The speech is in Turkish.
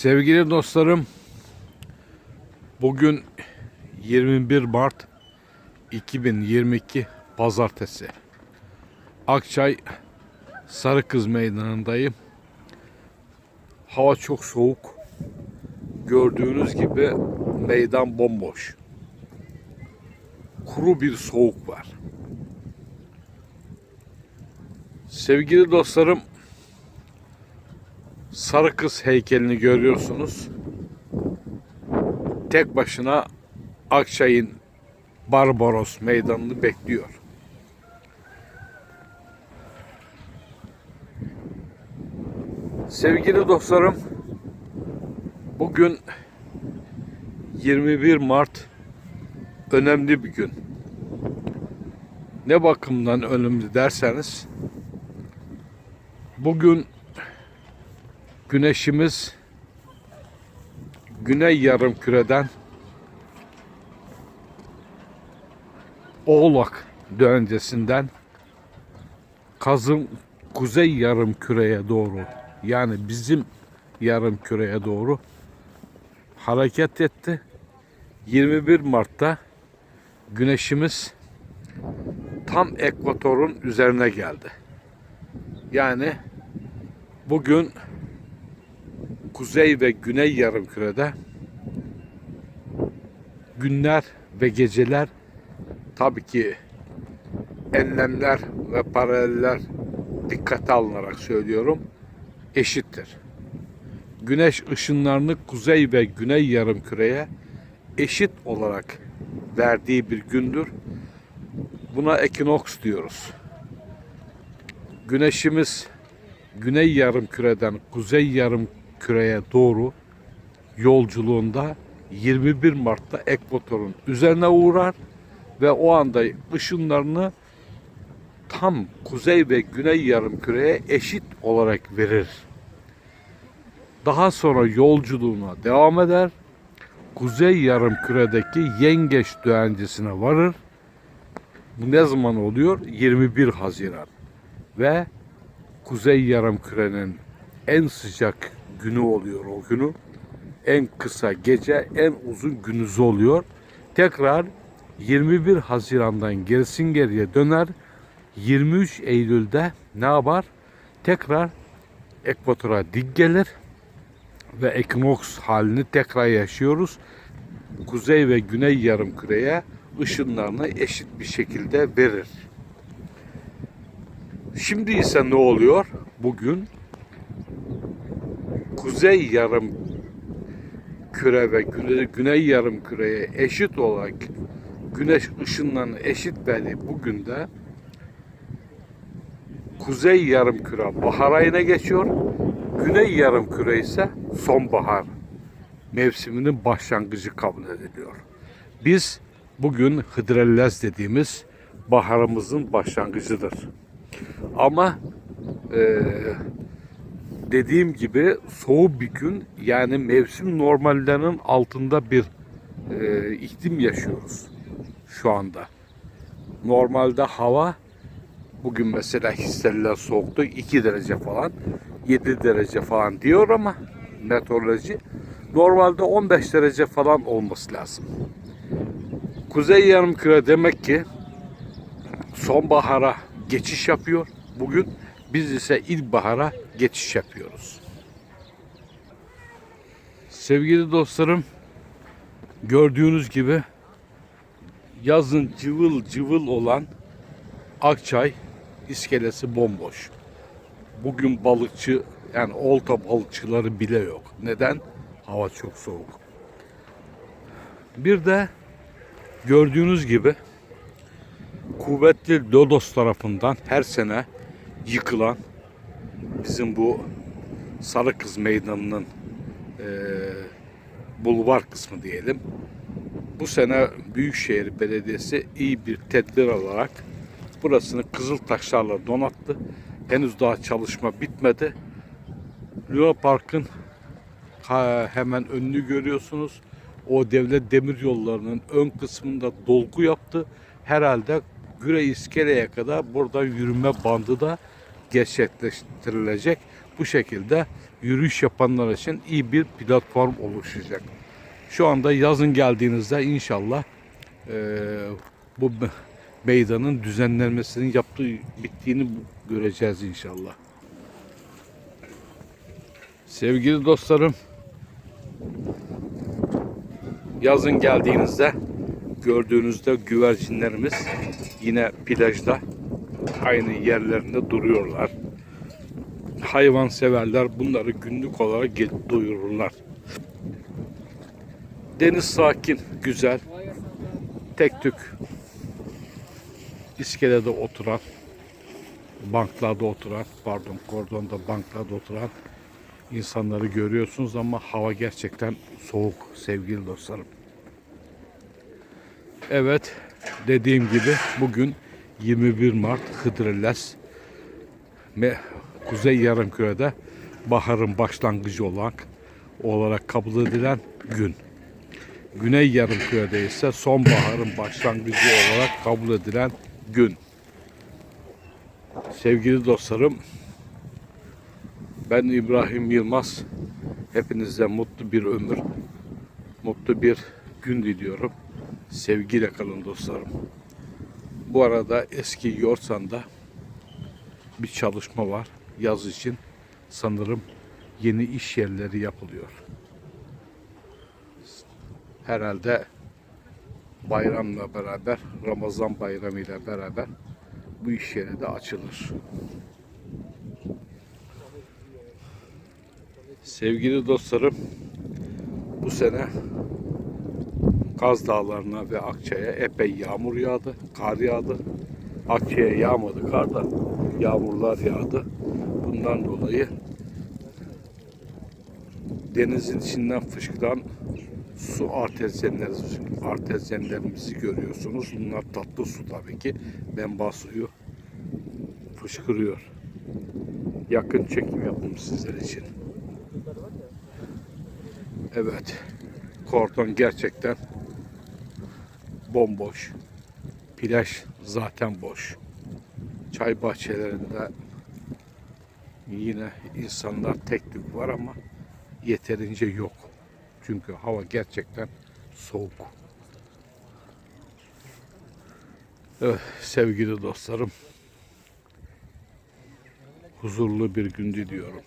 Sevgili dostlarım, bugün 21 Mart 2022 Pazartesi. Akçay Sarı Kız Meydanı'ndayım. Hava çok soğuk. Gördüğünüz gibi meydan bomboş. Kuru bir soğuk var. Sevgili dostlarım, Sarı Kız heykelini görüyorsunuz. Tek başına Akçay'ın Barbaros meydanını bekliyor. Sevgili dostlarım, bugün 21 Mart önemli bir gün. Ne bakımdan önemli derseniz, bugün güneşimiz güney yarım küreden Oğlak döncesinden kazım kuzey yarım küreye doğru yani bizim yarım küreye doğru hareket etti. 21 Mart'ta güneşimiz tam ekvatorun üzerine geldi. Yani bugün kuzey ve güney yarımkürede günler ve geceler tabii ki enlemler ve paraleller dikkate alınarak söylüyorum eşittir. Güneş ışınlarını kuzey ve güney yarımküreye eşit olarak verdiği bir gündür. Buna ekinoks diyoruz. Güneşimiz güney yarım küreden kuzey yarım küreye doğru yolculuğunda 21 Mart'ta ekvatorun üzerine uğrar ve o anda ışınlarını tam kuzey ve güney yarım küreye eşit olarak verir. Daha sonra yolculuğuna devam eder. Kuzey yarım küredeki yengeç dönencesine varır. Bu ne zaman oluyor? 21 Haziran. Ve kuzey yarım kürenin en sıcak günü oluyor o günü. En kısa gece, en uzun günüzü oluyor. Tekrar 21 Haziran'dan gerisin geriye döner. 23 Eylül'de ne yapar? Tekrar ekvatora dik gelir ve ekinoks halini tekrar yaşıyoruz. Kuzey ve güney yarım küreye ışınlarını eşit bir şekilde verir. Şimdi ise ne oluyor? Bugün kuzey yarım küre ve güney, yarım küreye eşit olarak güneş ışınlarını eşit verdiği bugün de kuzey yarım küre bahar ayına geçiyor. Güney yarım küre ise sonbahar mevsiminin başlangıcı kabul ediliyor. Biz bugün Hıdrellez dediğimiz baharımızın başlangıcıdır. Ama eee dediğim gibi soğuk bir gün yani mevsim normallerinin altında bir e, iklim yaşıyoruz şu anda. Normalde hava bugün mesela hissedilen soğukluk 2 derece falan 7 derece falan diyor ama meteoroloji normalde 15 derece falan olması lazım. Kuzey yarımküre demek ki sonbahara geçiş yapıyor bugün. Biz ise ilkbahara geçiş yapıyoruz. Sevgili dostlarım, gördüğünüz gibi yazın cıvıl cıvıl olan Akçay iskelesi bomboş. Bugün balıkçı yani olta balıkçıları bile yok. Neden? Hava çok soğuk. Bir de gördüğünüz gibi kuvvetli Lodos tarafından her sene yıkılan bizim bu Sarı Kız Meydanı'nın e, bulvar kısmı diyelim. Bu sene Büyükşehir Belediyesi iyi bir tedbir alarak burasını kızıl taşlarla donattı. Henüz daha çalışma bitmedi. Luna Park'ın hemen önünü görüyorsunuz. O devlet demir yollarının ön kısmında dolgu yaptı. Herhalde Güre İskele'ye kadar buradan yürüme bandı da gerçekleştirilecek. bu şekilde yürüyüş yapanlar için iyi bir platform oluşacak. Şu anda yazın geldiğinizde inşallah eee, bu me- meydanın düzenlenmesinin yaptığı bittiğini göreceğiz inşallah. Sevgili dostlarım, yazın geldiğinizde gördüğünüzde güvercinlerimiz yine plajda aynı yerlerinde duruyorlar. Hayvan severler bunları günlük olarak gelip duyururlar. Deniz sakin, güzel. Tek tük iskelede oturan, banklarda oturan, pardon kordonda banklarda oturan insanları görüyorsunuz ama hava gerçekten soğuk sevgili dostlarım. Evet dediğim gibi bugün 21 Mart Hıdrellez Kuzey Yarımküre'de baharın başlangıcı olan olarak kabul edilen gün. Güney Yarımküre'de ise sonbaharın başlangıcı olarak kabul edilen gün. Sevgili dostlarım, ben İbrahim Yılmaz. Hepinize mutlu bir ömür, mutlu bir gün diliyorum. Sevgiyle kalın dostlarım. Bu arada eski Yorsan'da bir çalışma var. Yaz için sanırım yeni iş yerleri yapılıyor. Herhalde bayramla beraber, Ramazan bayramı ile beraber bu iş yeri de açılır. Sevgili dostlarım, bu sene Kaz Dağları'na ve Akçay'a epey yağmur yağdı, kar yağdı. Akçay'a yağmadı kar da yağmurlar yağdı. Bundan dolayı denizin içinden fışkıran su artezyenleri, artezyenlerimizi görüyorsunuz. Bunlar tatlı su tabii ki. Benba suyu fışkırıyor. Yakın çekim yaptım sizler için. Evet. Kordon gerçekten bomboş. Plaj zaten boş. Çay bahçelerinde yine insanlar tek tük var ama yeterince yok. Çünkü hava gerçekten soğuk. Evet sevgili dostlarım. Huzurlu bir gün diliyorum.